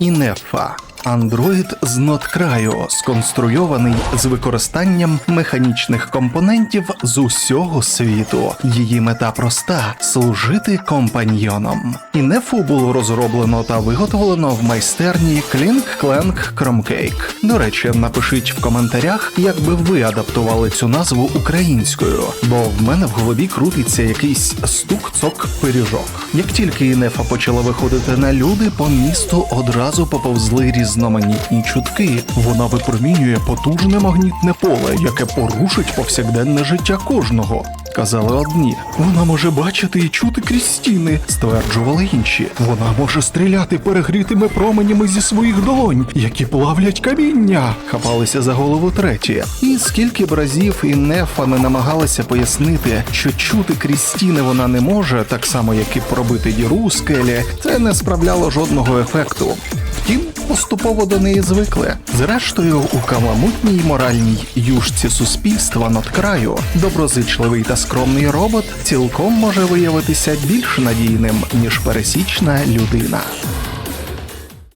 Інефа андроїд з надкраю, сконструйований з використанням механічних компонентів з усього світу. Її мета проста служити компаньйоном. Інефу було розроблено та виготовлено в майстерні Клінк Кленк Кромкейк. До речі, напишіть в коментарях, як би ви адаптували цю назву українською, бо в мене в голові крутиться якийсь стук-цок пиріжок. Як тільки Інефа почала виходити на люди, по місту одразу поповзли різноманітні чутки. Вона випромінює потужне магнітне поле, яке порушить повсякденне життя кожного. Казали одні, вона може бачити і чути крізь стіни, стверджували інші. Вона може стріляти перегрітими променями зі своїх долонь, які плавлять каміння. Хапалися за голову треті. І скільки б разів і Нефа не намагалася пояснити, що чути крізь стіни вона не може, так само як і пробити діру у скелі, це не справляло жодного ефекту. Втім, поступово до неї звикли. Зрештою, у каламутній моральній юшці суспільства над краю доброзичливий та скромний робот цілком може виявитися більш надійним ніж пересічна людина.